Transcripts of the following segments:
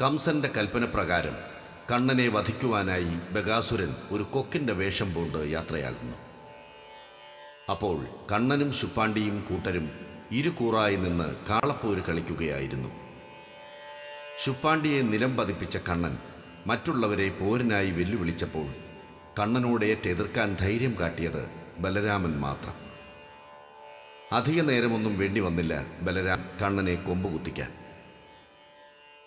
കംസന്റെ കൽപ്പനപ്രകാരം കണ്ണനെ വധിക്കുവാനായി ബഗാസുരൻ ഒരു കൊക്കിന്റെ വേഷം പൂണ്ട് യാത്രയാകുന്നു. അപ്പോൾ കണ്ണനും ശുപ്പാണ്ടിയും കൂട്ടരും ഇരുകൂറായി നിന്ന് കാളപ്പോര് കളിക്കുകയായിരുന്നു. ശുപ്പാണ്ടിയെ നിലം പതിപ്പിച്ച കണ്ണൻ മറ്റുള്ളവരെ പോരിനായി വെല്ലുവിളിച്ചപ്പോൾ കണ്ണനോട് ഏറ്റെതിർക്കാൻ ധൈര്യം കാട്ടിയത് ബലരാമൻ മാത്രം. അധിക നേരമൊന്നും വേണ്ടി വന്നില്ല ബലരാം കണ്ണനെ കൊമ്പുകുത്തിക്കാൻ.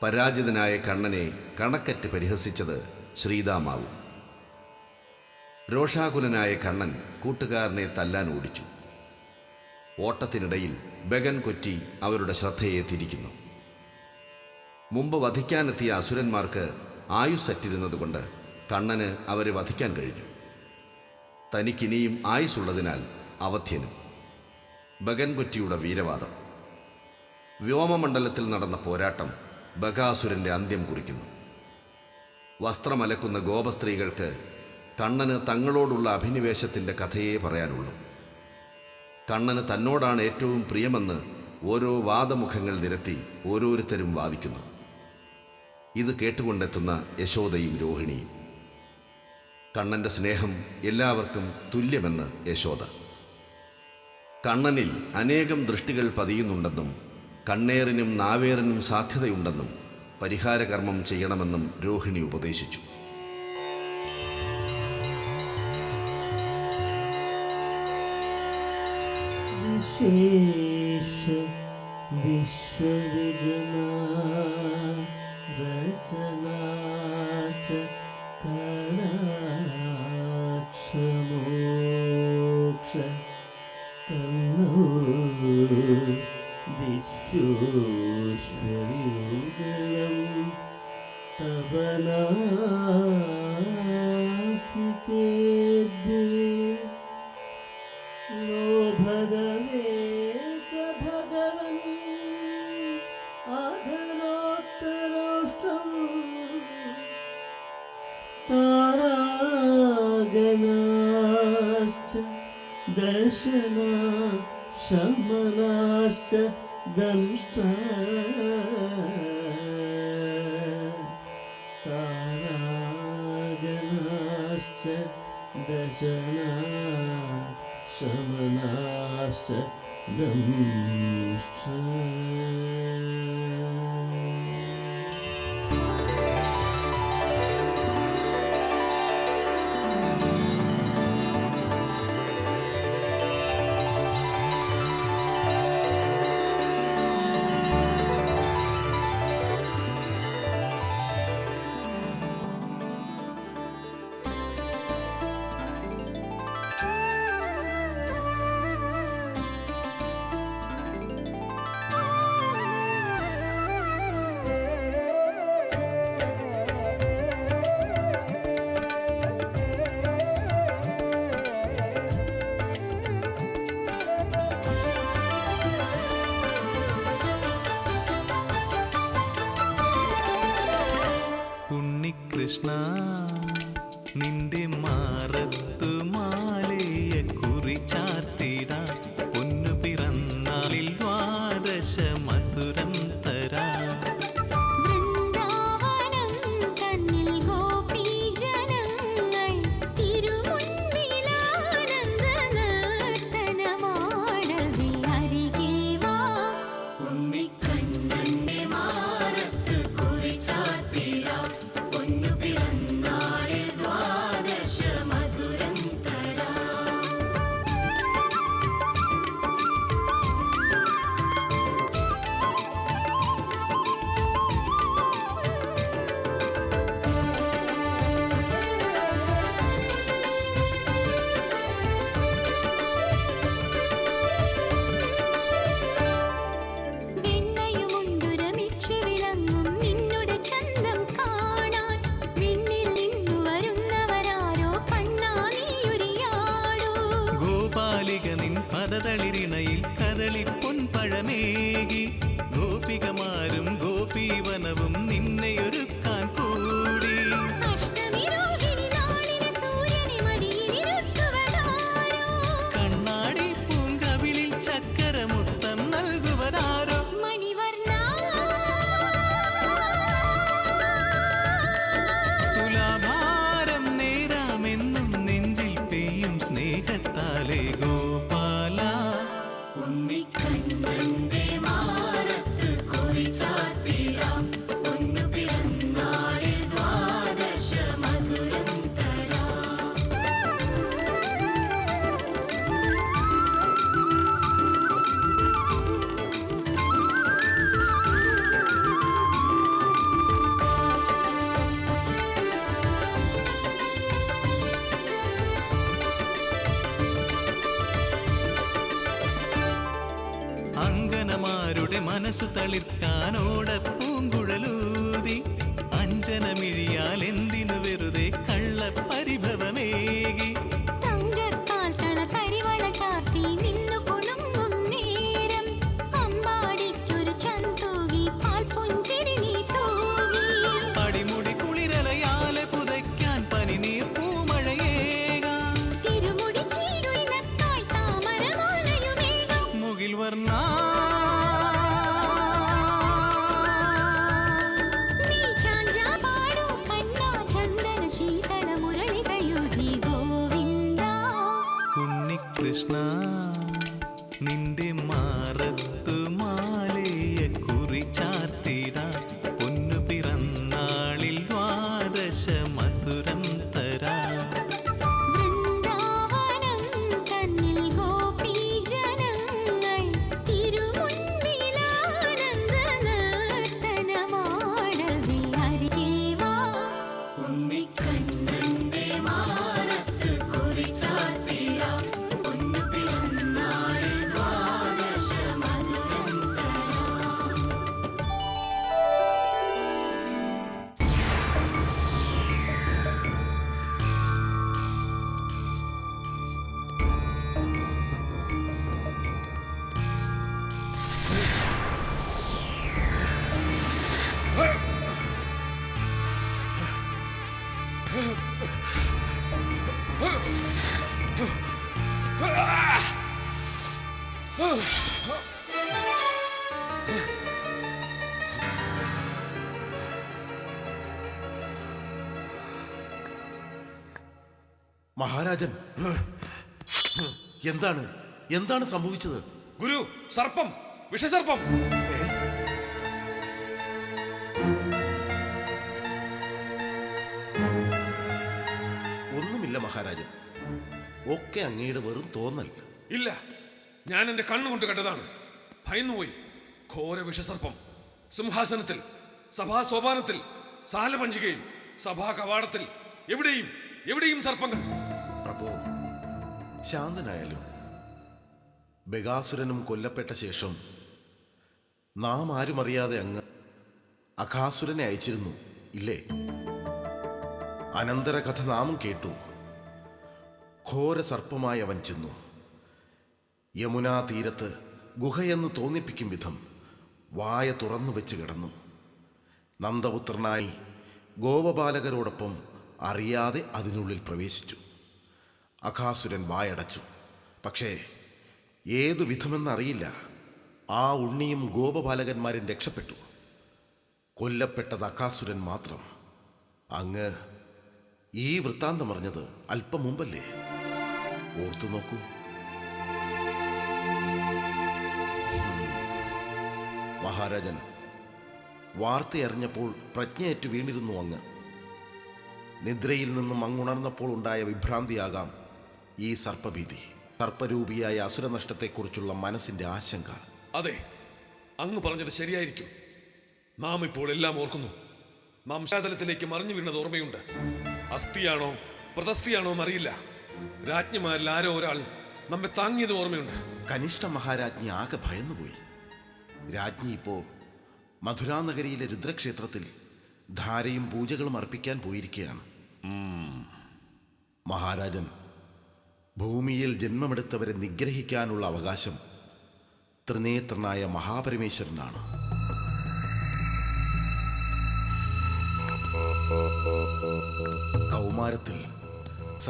പരാജിതനായ കണ്ണനെ കണക്കറ്റ് പരിഹസിച്ചത് ശ്രീതാമാവും. രോഷാകുലനായ കണ്ണൻ കൂട്ടുകാരനെ തല്ലാൻ ഓടിച്ചു. ഓട്ടത്തിനിടയിൽ ബഗൻ കൊറ്റി അവരുടെ ശ്രദ്ധയെ തിരിക്കുന്നു. മുമ്പ് വധിക്കാനെത്തിയ അസുരന്മാർക്ക് ആയുസറ്റിരുന്നതുകൊണ്ട് കണ്ണന് അവരെ വധിക്കാൻ കഴിഞ്ഞു. തനിക്കിനിയും ആയുസ്സുള്ളതിനാൽ അവധ്യനും. ബഗൻകൊറ്റിയുടെ വീരവാദം. വ്യോമമണ്ഡലത്തിൽ നടന്ന പോരാട്ടം ബകാസുരന്റെ അന്ത്യം കുറിക്കുന്നു. വസ്ത്രമലക്കുന്ന ഗോപസ്ത്രീകൾക്ക് കണ്ണന് തങ്ങളോടുള്ള അഭിനിവേശത്തിന്റെ കഥയേ പറയാനുള്ളൂ. കണ്ണന് തന്നോടാണ് ഏറ്റവും പ്രിയമെന്ന് ഓരോ വാദമുഖങ്ങൾ നിരത്തി ഓരോരുത്തരും വാദിക്കുന്നു. ഇത് കേട്ടുകൊണ്ടെത്തുന്ന യശോദയും രോഹിണിയും. കണ്ണന്റെ സ്നേഹം എല്ലാവർക്കും തുല്യമെന്ന് യശോദ. കണ്ണനിൽ അനേകം ദൃഷ്ടികൾ പതിയുന്നുണ്ടെന്നും കണ്ണേറിനും നാവേറിനും സാധ്യതയുണ്ടെന്നും പരിഹാരകർമ്മം ചെയ്യണമെന്നും രോഹിണി ഉപദേശിച്ചു Thank you. വിശ്വേശ്വരയുഗളം തപനാസികേ ഭഗവേ ച ഭഗവൻ അധനോത്തരോഷ്ടം താരാഗണാശ്ച ദർശനാ शमनाश्च तारागणाश्च दशना शमनाश्च दंष्टा മനസ്സു തളിർക്കാനോട പൂങ്കുഴലൂതി അഞ്ജനമിഴിയാൽ മഹാരാജൻ. എന്താണ്? എന്താണ് സംഭവിച്ചത്? ഗുരു സർപ്പം വിഷസർപ്പം. ഒന്നുമില്ല മഹാരാജൻ. ഒക്കെ അങ്ങയുടെ വെറും തോന്നൽ. ഇല്ല. ഞാൻ എന്റെ കണ്ണുകൊണ്ട് കണ്ടതാണ്. ഭയന്നുപോയി. ഘോര വിഷസർപ്പം. സിംഹാസനത്തിൽ സഭാ സോപാനത്തിൽ സാലപഞ്ചികയിൽ സഭാ കവാടത്തിൽ. എവിടെയും എവിടെയും സർപ്പങ്ങൾ. പ്രഭു ശാന്തനായാലും ബഗാസുരനും കൊല്ലപ്പെട്ട ശേഷം നാം ആരും അറിയാതെ അങ്ങ് അഖാസുരനെ അയച്ചിരുന്നു ഇല്ലേ? അനന്തര കഥ നാമും കേട്ടു. ഘോര സർപ്പമായി അവൻ ചെന്നു. യമുനാ തീരത്ത് ഗുഹയെന്ന് തോന്നിപ്പിക്കും വിധം വായ തുറന്നു വെച്ച് കിടന്നു. നന്ദപുത്രനായി ഗോപബാലകരോടൊപ്പം അറിയാതെ അതിനുള്ളിൽ പ്രവേശിച്ചു. അഖാസുരൻ വായടച്ചു. പക്ഷേ ഏതു വിധമെന്നറിയില്ല. ആ ഉണ്ണിയും ഗോപബാലകന്മാരും രക്ഷപ്പെട്ടു. കൊല്ലപ്പെട്ടത് അഖാസുരൻ മാത്രം. അങ്ങ് ഈ വൃത്താന്തം അറിഞ്ഞത് അല്പം മുമ്പല്ലേ? ഓർത്തു നോക്കൂ. മഹാരാജൻ വാർത്തയറിഞ്ഞപ്പോൾ പ്രജ്ഞയേറ്റ് വീണിരുന്നു അങ്ങ്. നിദ്രയിൽ നിന്നും അങ്ങുണർന്നപ്പോൾ ഉണ്ടായ വിഭ്രാന്തിയാകാം ഈ സർപ്പഭീതി സർപ്പരൂപിയായ അസുരനഷ്ടത്തെക്കുറിച്ചുള്ള മനസ്സിന്റെ ആശങ്ക. അതെ അങ്ങ് പറഞ്ഞത് ശരിയായിരിക്കും. നാം ഇപ്പോൾ എല്ലാം ഓർക്കുന്നു. മാംസാതലത്തിലേക്ക് മറിഞ്ഞു വീണത് ഓർമ്മയുണ്ട്. അസ്ഥിയാണോ പ്രതസ്ഥിയാണോ എന്നറിയില്ല. രാജ്ഞിമാരിൽ ആരോ ഒരാൾ നമ്മെ താങ്ങിയത് ഓർമ്മയുണ്ട്. കനിഷ്ഠ മഹാരാജ്ഞി ആകെ ഭയന്നുപോയി. രാജ്ഞി ഇപ്പോൾ മധുരാനഗരിയിലെ രുദ്രക്ഷേത്രത്തിൽ ധാരയും പൂജകളും അർപ്പിക്കാൻ പോയിരിക്കുകയാണ്. മഹാരാജൻ ഭൂമിയിൽ ജന്മമെടുത്തവരെ നിഗ്രഹിക്കാനുള്ള അവകാശം ത്രിനേത്രനായ മഹാപരമേശ്വരനാണ്. കൗമാരത്തിൽ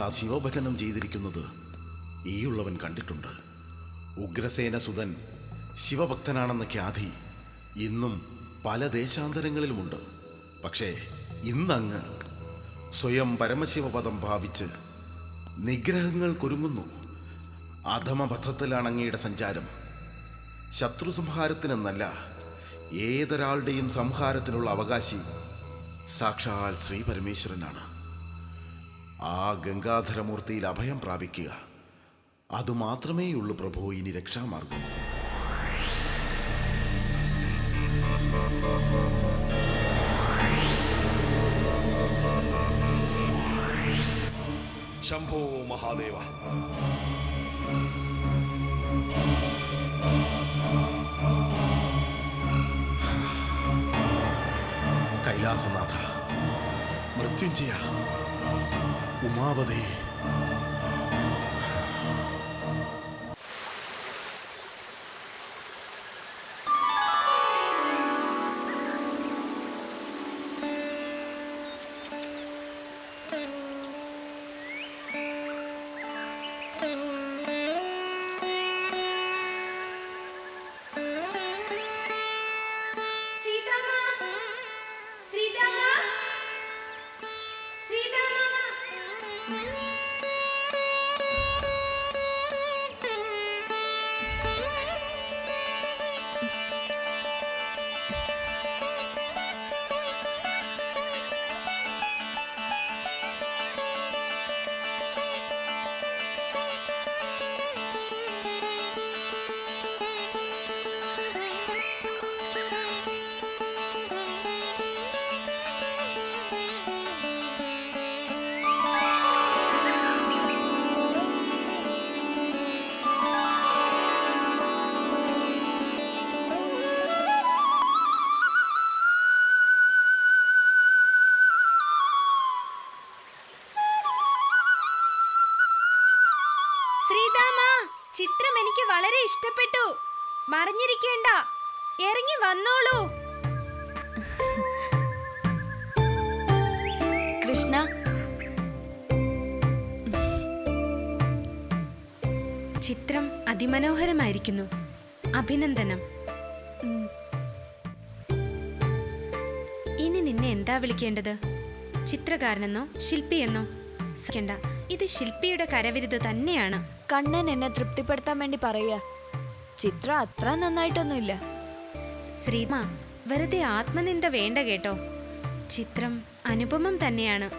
ശിവഭജനം ചെയ്തിരിക്കുന്നത് ഈയുള്ളവൻ കണ്ടിട്ടുണ്ട്. ഉഗ്രസേന സുതൻ ശിവഭക്തനാണെന്ന ഖ്യാതി ഇന്നും പല ദേശാന്തരങ്ങളിലുമുണ്ട്. പക്ഷേ ഇന്നങ്ങ് സ്വയം പരമശിവപദം ഭാവിച്ച് നിഗ്രഹങ്ങൾ കുരുങ്ങുന്നു അധമപഥത്തിലാണ് അങ്ങയുടെ സഞ്ചാരം. ശത്രു സംഹാരത്തിനെന്നല്ല ഏതൊരാളുടെയും സംഹാരത്തിനുള്ള അവകാശി സാക്ഷാൽ ശ്രീ പരമേശ്വരനാണ് ആ ഗംഗാധരമൂർത്തിയിൽ അഭയം പ്രാപിക്കുക. അതുമാത്രമേയുള്ളൂ പ്രഭു ഇനി രക്ഷാമാർഗം. ശംഭോ മഹാദേവ. കൈലാസനാഥ മൃത്യുഞ്ജയ ഉമാവതേ. എനിക്ക് വളരെ ഇഷ്ടപ്പെട്ടു. മറിഞ്ഞിരിക്കേണ്ട. ഇറങ്ങി വന്നോളൂ. കൃഷ്ണ. ചിത്രം അതിമനോഹരമായിരിക്കുന്നു. അഭിനന്ദനം. ഇനി നിന്നെ എന്താ വിളിക്കേണ്ടത്? ചിത്രകാരനെന്നോ ശില്പിയെന്നോ? ണ്ട ഇത് ശില്പിയുടെ കരവിരുത് തന്നെയാണ്. കണ്ണൻ എന്നെ തൃപ്തിപ്പെടുത്താൻ വേണ്ടി പറയുക. ചിത്രം അത്ര നന്നായിട്ടൊന്നുമില്ല. ശ്രീമ വെറുതെ ആത്മനിന്ദ വേണ്ട കേട്ടോ. ചിത്രം അനുപമം തന്നെയാണ്.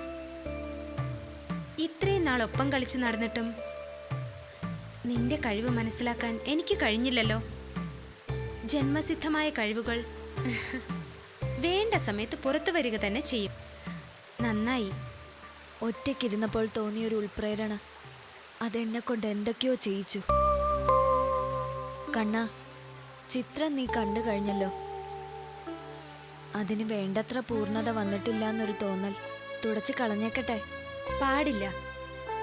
ഇത്രയും നാൾ ഒപ്പം കളിച്ചു നടന്നിട്ടും നിന്റെ കഴിവ് മനസ്സിലാക്കാൻ എനിക്ക് കഴിഞ്ഞില്ലല്ലോ. ജന്മസിദ്ധമായ കഴിവുകൾ വേണ്ട സമയത്ത് പുറത്തു വരിക തന്നെ ചെയ്യും. നന്നായി. ഒറ്റയ്ക്കിരുന്നപ്പോൾ തോന്നിയൊരു ഉൾപ്രേരണ. അതെന്നെ കൊണ്ട് എന്തൊക്കെയോ ചെയ്യിച്ചു. കണ്ണ ചിത്രം നീ കണ്ടു കഴിഞ്ഞല്ലോ. അതിന് വേണ്ടത്ര പൂർണത വന്നിട്ടില്ല എന്നൊരു തോന്നൽ. തുടച്ചു കളഞ്ഞേക്കട്ടെ. പാടില്ല.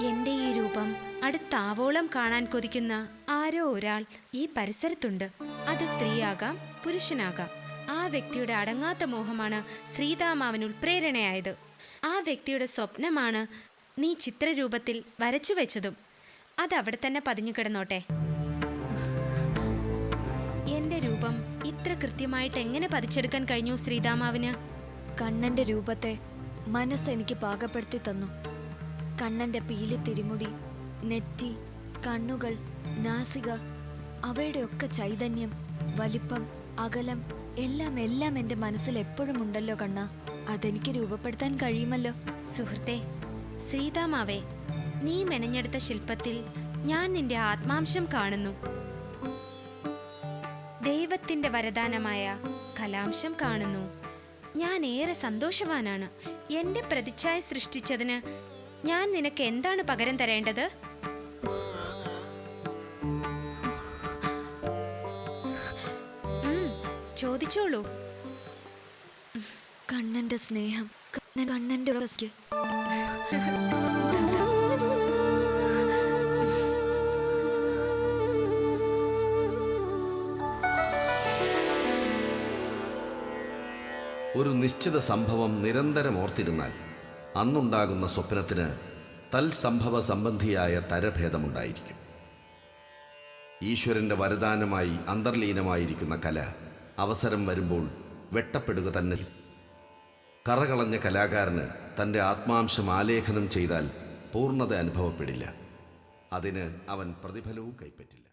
എന്റെ ഈ രൂപം അടുത്താവോളം കാണാൻ കൊതിക്കുന്ന ആരോ ഒരാൾ ഈ പരിസരത്തുണ്ട്. അത് സ്ത്രീയാകാം പുരുഷനാകാം. ആ വ്യക്തിയുടെ അടങ്ങാത്ത മോഹമാണ് ശ്രീതാമാവിന് ഉൾപ്രേരണയായത് ആ വ്യക്തിയുടെ സ്വപ്നമാണ് നീ ചിത്രരൂപത്തിൽ വരച്ചു വെച്ചതും. അത് അവിടെ തന്നെ പതിഞ്ഞു കിടന്നോട്ടെ. എന്റെ രൂപം ഇത്ര കൃത്യമായിട്ട് എങ്ങനെ പതിച്ചെടുക്കാൻ കഴിഞ്ഞു ശ്രീതാമാവിന് കണ്ണന്റെ രൂപത്തെ മനസ്സ് എനിക്ക് പാകപ്പെടുത്തി തന്നു. കണ്ണന്റെ പീലി തിരിമുടി നെറ്റി കണ്ണുകൾ നാസിക അവയുടെയൊക്കെ ചൈതന്യം വലിപ്പം അകലം എല്ലാം എല്ലാം എന്റെ മനസ്സിൽ എപ്പോഴും ഉണ്ടല്ലോ കണ്ണ. അതെനിക്ക് രൂപപ്പെടുത്താൻ കഴിയുമല്ലോ. സുഹൃത്തെ സീതാമാവേ നീ മെനഞ്ഞെടുത്ത ശില്പത്തിൽ ഞാൻ നിന്റെ ആത്മാംശം കാണുന്നു. ദൈവത്തിന്റെ വരദാനമായ കലാംശം കാണുന്നു. ഞാൻ ഏറെ സന്തോഷവാനാണ്. എന്റെ പ്രതിച്ഛായ സൃഷ്ടിച്ചതിന് ഞാൻ നിനക്ക് എന്താണ് പകരം തരേണ്ടത്? ചോദിച്ചോളൂ. കണ്ണന്റെ സ്നേഹം കണ്ണന്റെ. ഒരു നിശ്ചിത സംഭവം നിരന്തരം ഓർത്തിരുന്നാൽ അന്നുണ്ടാകുന്ന സ്വപ്നത്തിന് തൽസംഭവ സംബന്ധിയായ തരഭേദമുണ്ടായിരിക്കും ഈശ്വരന്റെ വരദാനമായി അന്തർലീനമായിരിക്കുന്ന കല അവസരം വരുമ്പോൾ വെട്ടപ്പെടുക തന്നെ. കറകളഞ്ഞ കലാകാരന് തന്റെ ആത്മാംശം ആലേഖനം ചെയ്താൽ പൂർണത അനുഭവപ്പെടില്ല. അതിന് അവൻ പ്രതിഫലവും കൈപ്പറ്റില്ല.